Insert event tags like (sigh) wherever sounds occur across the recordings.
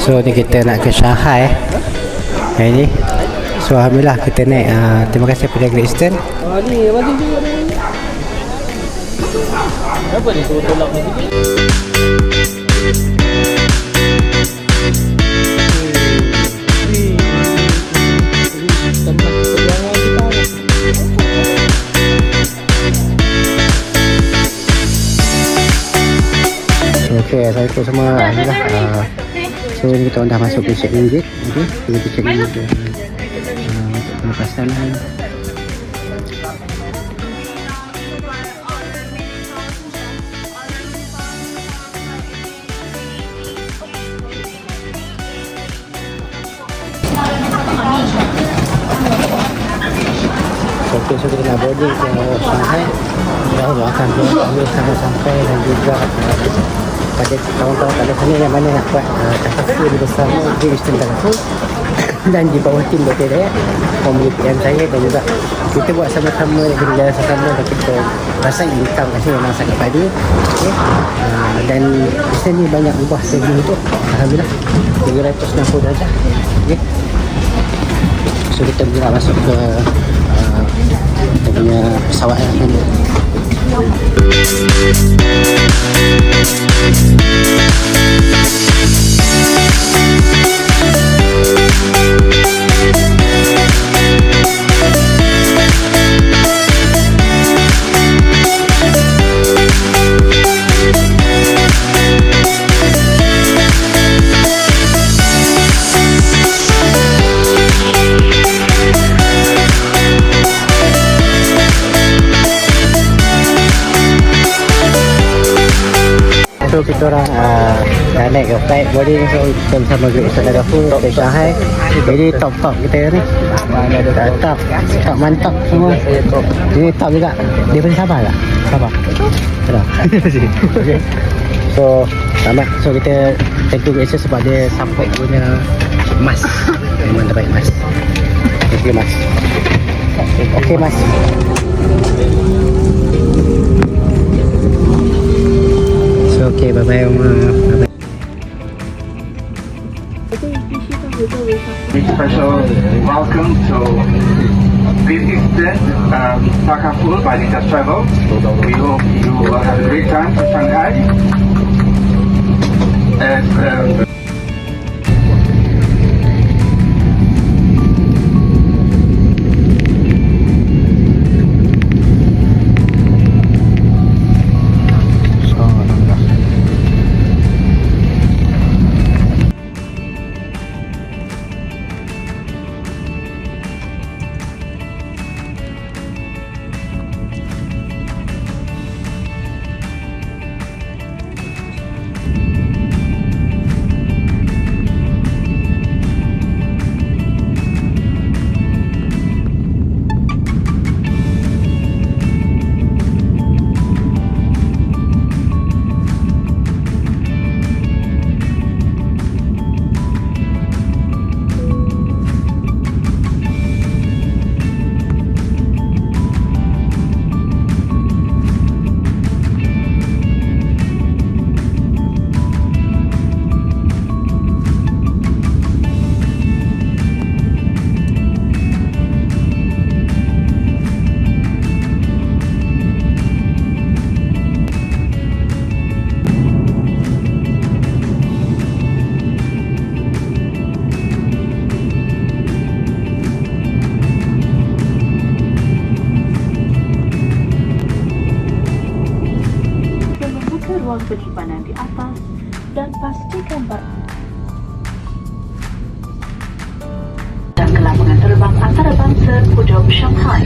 So ni kita nak ke Shanghai Hari ni So Alhamdulillah kita naik uh, Terima kasih kepada Great Eastern Ah ni tunjuk ni. Apa ni suruh tolak. Okay, Assalamualaikum semua Alhamdulillah uh, So kita dah masuk ke check in gate Okay, kita pergi check in gate uh, Pelepasan Okay, so kita nak boarding ke Shanghai Jauh akan sampai-sampai dan juga uh, pada kawan-kawan pada sana yang mana nak buat uh, takaful bersama Great Eastern Takaful dan di bawah tim Dr. Dayat Formula PM saya dan juga kita buat sama-sama dan kita jalan sama-sama dan kita rasa income kat sini memang sangat padu okay. uh, dan di sini banyak ubah segi itu Alhamdulillah 360 darjah okay. so kita mula masuk ke kita punya pesawat lah ni Kita orang uh, dah naik ke flight boarding so kita bersama Great Eastern Tagafu ke Shanghai jadi top top kita ni ada top top mantap semua. Ini top juga dia pun sabar tak? sabar. Sabar. (laughs) Okay. so selamat. So kita thank you Eastern sebab dia support punya emas memang terbaik emas thank you mas. Okay mas okay, bye bye Omar. Bye bye. Big special welcome to Great Eastern um, Takaful by Lintas Travel. We hope you will have a great time to Shanghai. And um, Shanghai.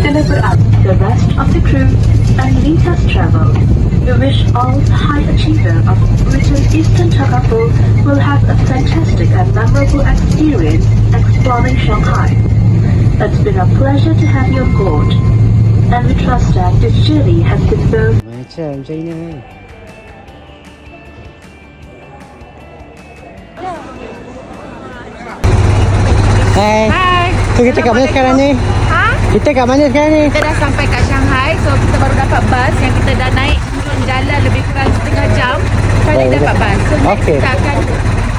Deliver up the rest of the crew and Lintas Travel. We wish all high achiever of Greater Eastern Travel will have a fantastic and memorable experience exploring Shanghai. It's been a pleasure to have you on board, and we trust that this journey has been both Macam China ni. Hai. Hai. So kita kat mana sekarang ni? Ha? Kita kat mana sekarang ni? Kita dah sampai kat Shanghai So kita baru dapat bas Yang kita dah naik Turun jalan lebih kurang setengah jam Kali Oh, dapat bas So next Okey. kita akan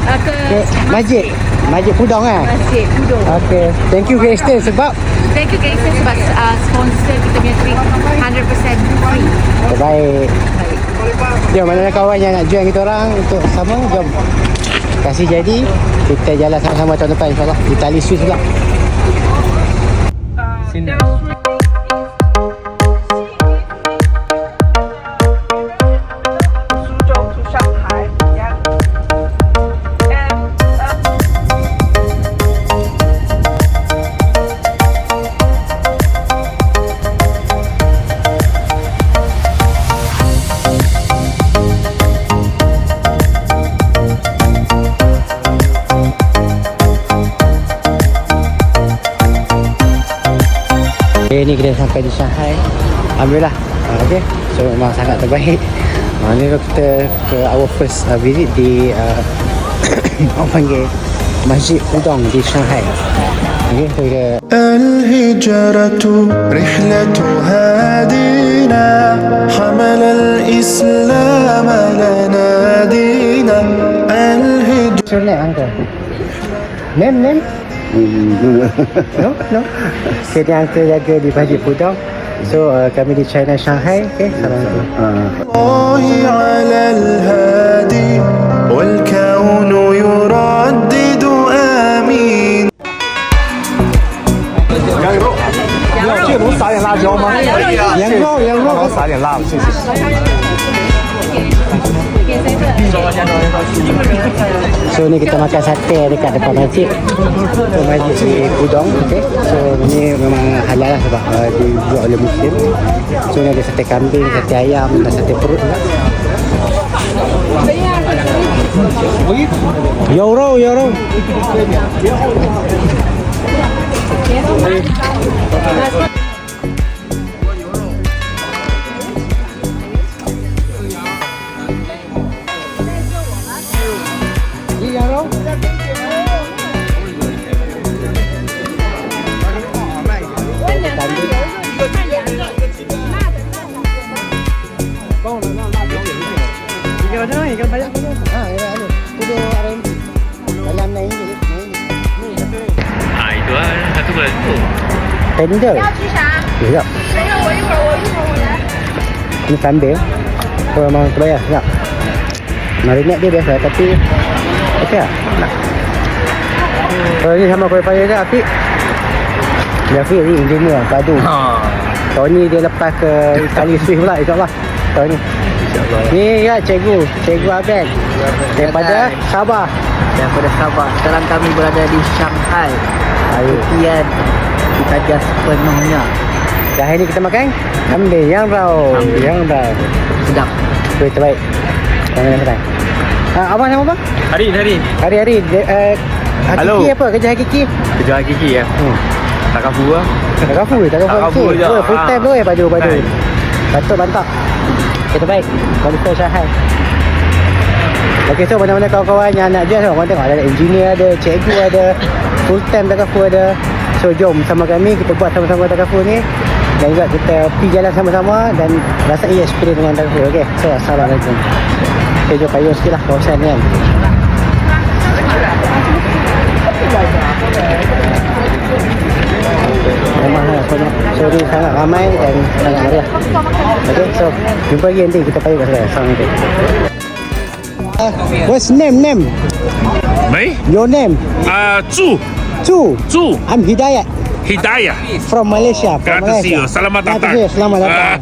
uh, ke Ke masjid. Masjid Pudong kan? Masjid Pudong. Okay. Thank you Great Eastern sebab Thank you Gangster sebab uh, sponsor kita punya trip 100% free. Terbaik. Jom mana ada kawan yang nak join kita orang untuk sama jom. Kasih jadi kita jalan sama-sama tahun depan insyaAllah. Itali Swiss pula. Sini. Okay, ni kita sampai di Shanghai. Alhamdulillah. Uh, okay. So memang sangat terbaik. Uh, ni kita ke our first uh, visit di uh, (coughs) orang panggil Masjid Pudong di Shanghai. Okay, so kita الهجرة رحلة هادينا حمل الإسلام لنا دينا الهجرة What's your name, uncle? Name, name? no, no. Okay, dia uncle jaga di Masjid Pudong. So, uh, kami di China, Shanghai. Okay, salam tu. الله على الهادي والكون يردد آمين 羊肉，羊肉。撒点辣，谢谢。 So ni kita makan sate dekat depan masjid. So masjid di Pudong okay. So ni memang halal lah sebab uh, dibuat oleh Muslim. So ni ada sate kambing, sate ayam dan sate perut juga. Euro, euro Euro lah satu bulan tu. Tender. 要吃啥？ Sedap. 等着我一会儿，我一会儿我来。 Ni kambing. So memang terbayar sedap. Marinate dia biasa tapi okey lah. Nak. Kalau ni sama kuih payah ke Afiq? Dia Afiq ni engineer padu. Ha. Tahun ni dia lepas ke Itali Swiss pula insyaAllah. Tahun ni. Ni ya cikgu, cikgu Abel. Daripada Sabah. daripada Sabah. Sekarang kami berada di Shanghai. Kemudian kita just sepenuhnya. Dah hari ni kita makan kambing yang rau. Yang rau. Sedap. Kuih terbaik. Yang mana sedang. Uh, abang nama apa? Hari hari Hari-hari uh, Hakiki Halo. apa? Kerja hakiki? kerja gigi ya. Hmm. Tak kafu lah. Tak kafu, tak kafu. Tak kafu je. Oh, full Ah. time tu eh padu padu. Kan. Patut mantap. Kita baik. Kualitas Shanghai. Okey, so mana-mana kawan-kawan yang nak join, korang tengok ada engineer ada, cikgu ada, full time takafu ada. So jom sama kami kita buat sama-sama takafu ni dan juga kita pergi jalan sama-sama dan rasai experience dengan takafu. Okey. So assalamualaikum. Kita jom payung sikit lah kawasan ni kan. Lah banyak So ni sangat ramai dan sangat meriah Okay so Jumpa lagi nanti kita payung kat sana Assalamualaikum (laughs) What's name? Name? Me? Your name? Uh, Zhu. Zhu. Zhu. I'm Hidayat. Hidayah from Malaysia from to see Malaysia you. Selamat datang. (laughs) see you. Selamat datang.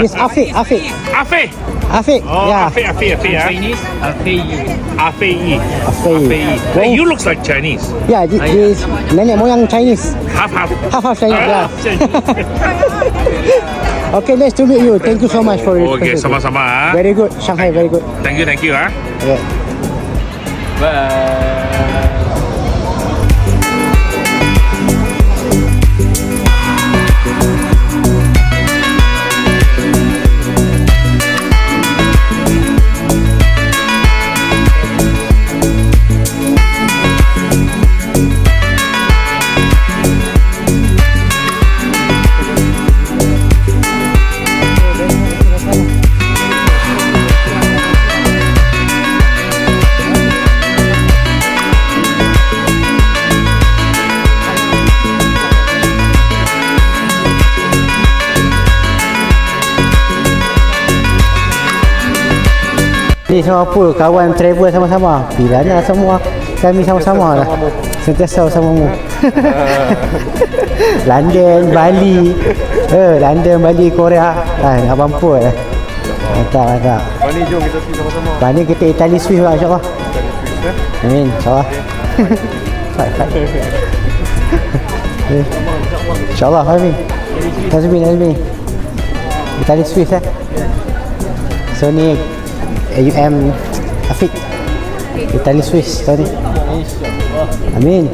This Afiq Afiq Afe. Afiq Oh, yeah. Afe, Afe, Afe, ya. Chinese. Afe Yi. Afiq Afe Yi. Oh, Hey, you looks like Chinese. Yeah this, this nenek moyang Chinese Half, half. Half half Chinese Ah, yeah Chinese. (laughs) Okay nice to meet you Thank you so much for Okay, sama-sama. ah. Very good Shanghai very good Thank you, thank you. ah. yeah. Bye. Jadi sama apa kawan travel sama-sama. Bilanya semua kami sama-sama lah. Sentiasa bersamamu. (laughs) London, Bali. Eh, London, Bali, Korea. Ah, abang pun eh. Mantap, mantap. Bani jom kita pergi sama-sama. Bani kita Itali Swiss lah insyaAllah. Amin, insyaAllah. Baik, baik. Eh, InsyaAllah, Fahmi. Nazmi, Nazmi. Itali Swiss eh. So ni AUM Afiq. Itali Swiss ni. Amin.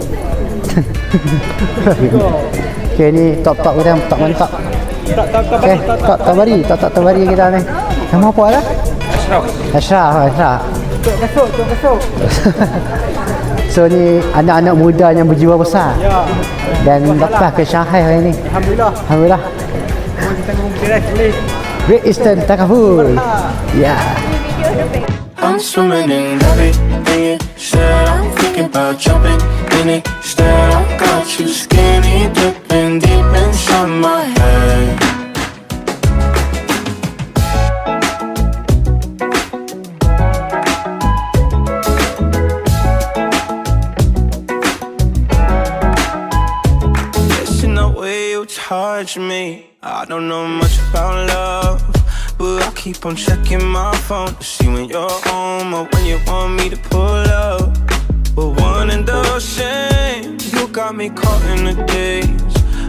(laughs) okay ni top-top kita, top mantap. Okay, top tabari, top top tabari kita ni. Nama apa lah? Ashraf. Ashraf, Ashraf. Besok, besok, besok. (laughs) So ni anak-anak muda yang berjiwa besar. Ya. Dan lepas ke Shanghai hari ni. Alhamdulillah. Alhamdulillah. Great Eastern Takaful. Ya. I'm swimming in everything you said. I'm thinking about jumping in it. Instead, I got you skinny dipping deep inside my head. Listen the way you touch me. I don't know much about love, keep on checking my phone to see when you're home or when you want me to pull up. But one and the same, you got me caught in the days.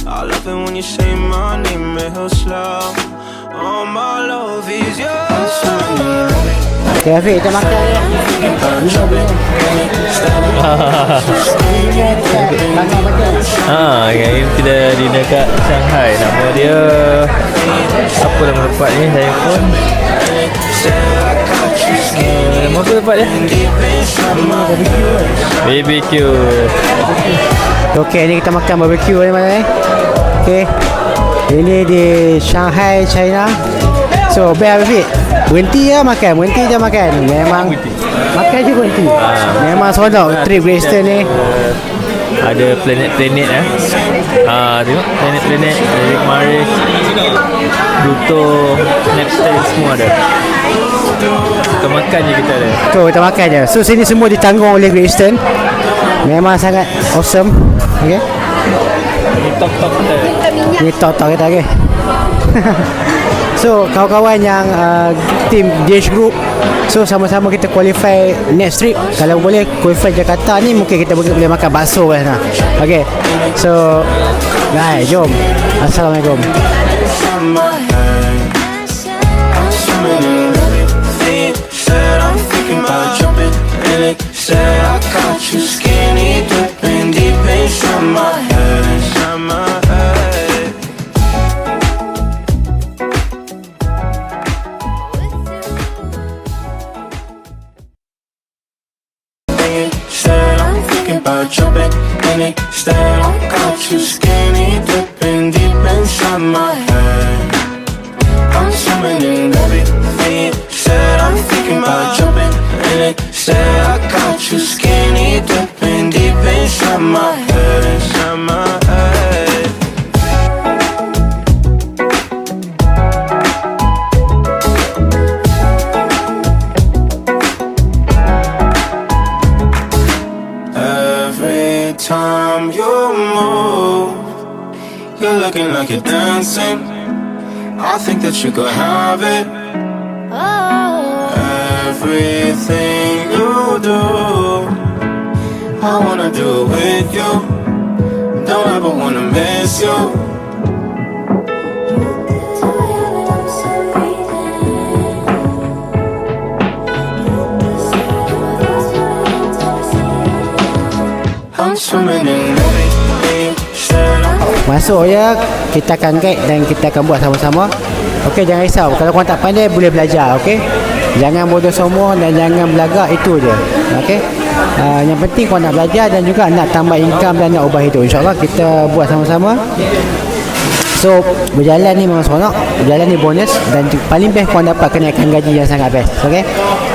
I love it when you say my name real slow. All my love is yours. Okay, Afiq, kita makan (laughs) ya. Ha, ni kita dinner kat Shanghai. Nama dia apa nama tempat ni? Saya pun uh, nama apa tempat dia? BBQ. Okey, ni kita makan barbecue ni mana eh? Okey. Ini di Shanghai, China. So, bear with it. Berhenti je makan, berhenti je makan. Memang makan je berhenti. Memang seronok trip Great Eastern ni. Ada planet-planet eh. Ah, tengok planet-planet dari kemarin. Pluto, Neptune semua ada. Kita makan je kita ada. Tu kita makan je. So sini semua ditanggung oleh Great Eastern. Memang sangat awesome. Okey. Ni top-top kita. Ni top-top kita okey. (laughs) so kawan-kawan yang uh, tim DH Group So sama-sama kita qualify next trip Kalau boleh qualify Jakarta ni Mungkin kita boleh, makan bakso kat sana Okay So Baik jom Assalamualaikum. Said I got you skinny dipping deep inside my head. About jumping in it. Said I got you skinny dipping deep inside my head. I'm swimming in everything. Said I'm thinking about jumping in it. Said I got you skinny dipping deep. Inside my head. You're looking like you're dancing. I think that you could have it. Everything you do, I wanna do it with you. Don't ever wanna miss you. I'm swimming in Masuk je Kita akan guide Dan kita akan buat sama-sama. Okey jangan risau. Kalau korang tak pandai Boleh belajar Okey Jangan bodoh semua Dan jangan belagak Itu je. Okey uh, Yang penting korang nak belajar Dan juga nak tambah income Dan nak ubah hidup. InsyaAllah kita buat sama-sama. So berjalan ni memang seronok. Berjalan ni bonus Dan paling best korang dapat kenaikan gaji yang sangat best Okay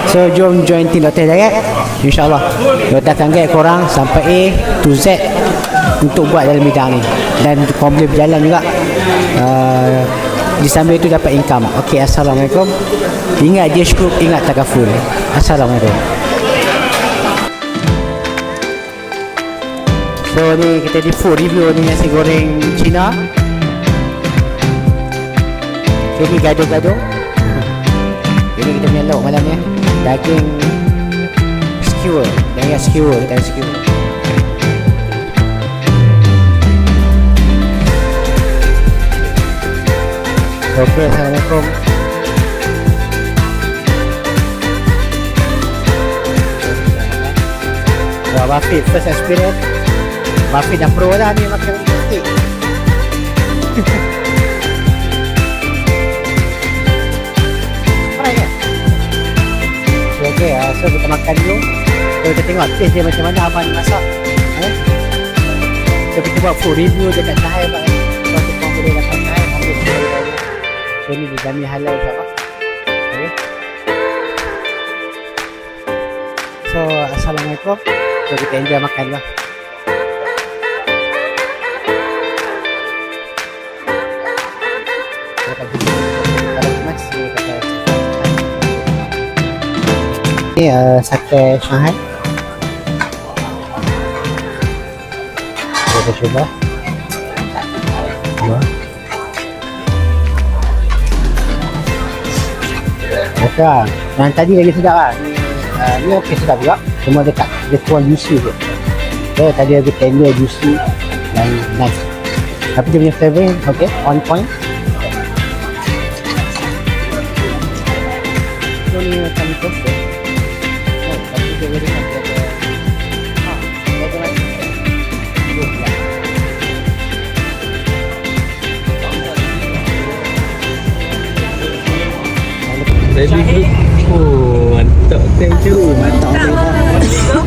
So jom join team Dr. Hidayat InsyaAllah Dr. akan guide korang Sampai A to Z Untuk buat dalam bidang ni. Dan korang boleh berjalan juga. Uh, di samping itu dapat income. Okey assalamualaikum. Ingat dia cukup ingat takaful assalamualaikum. So ni kita di food review ni nasi goreng Cina. So ni gaduh-gaduh. Ini kita punya lauk malam ni daging skewer. Daging skewer daging skewer Assalamualaikum. Wah, Wafid, first experience. Wafid dah pro dah ni makan steak. Alright, ya? Okey, ah, so kita makan dulu. So, kita tengok taste dia macam mana abang masak. Eh? So, kita buat full review dekat Sahai Pak. So ni dijamin halal insyaAllah okay. So Assalamualaikum. So kita enjoy makan lah. Ni uh, sate Shanghai Kita cuba. Cuba Okey lah. Yang tadi lagi sedap lah. Ni, uh, ni okey sedap juga. Cuma dekat dia kurang juicy tu. So, tadi lagi tender juicy dan nice. Tapi dia punya flavour okey, on point. So ni macam tu. Tiêu chứ mà chọn đi thôi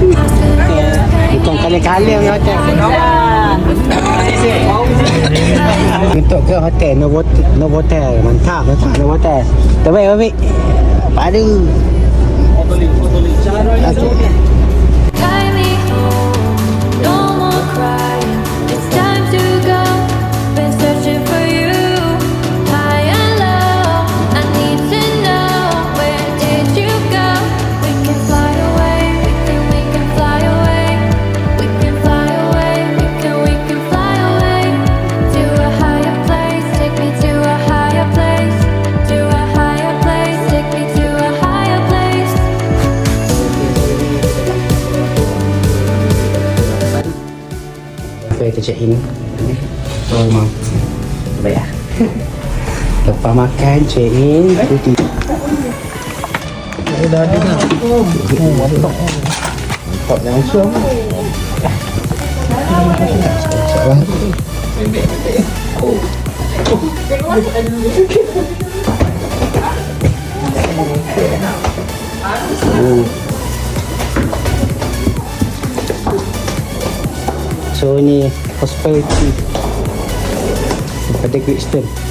Còn cái này cá liêu nó chạy Mình tổ cơ hết tè nó vô nó vô tè mình thả nó thả nó vô tè Tới về với vị Bà đi Ô tô liền, ô tô liền, chá rồi, chá rồi check in. So, memang baik lah. (laughs) Lepas makan, check in. Cuti. Eh, dah ada dah. Oh, mantap. Mantap langsung. Oh. So ni prosperity. Daripada Great Eastern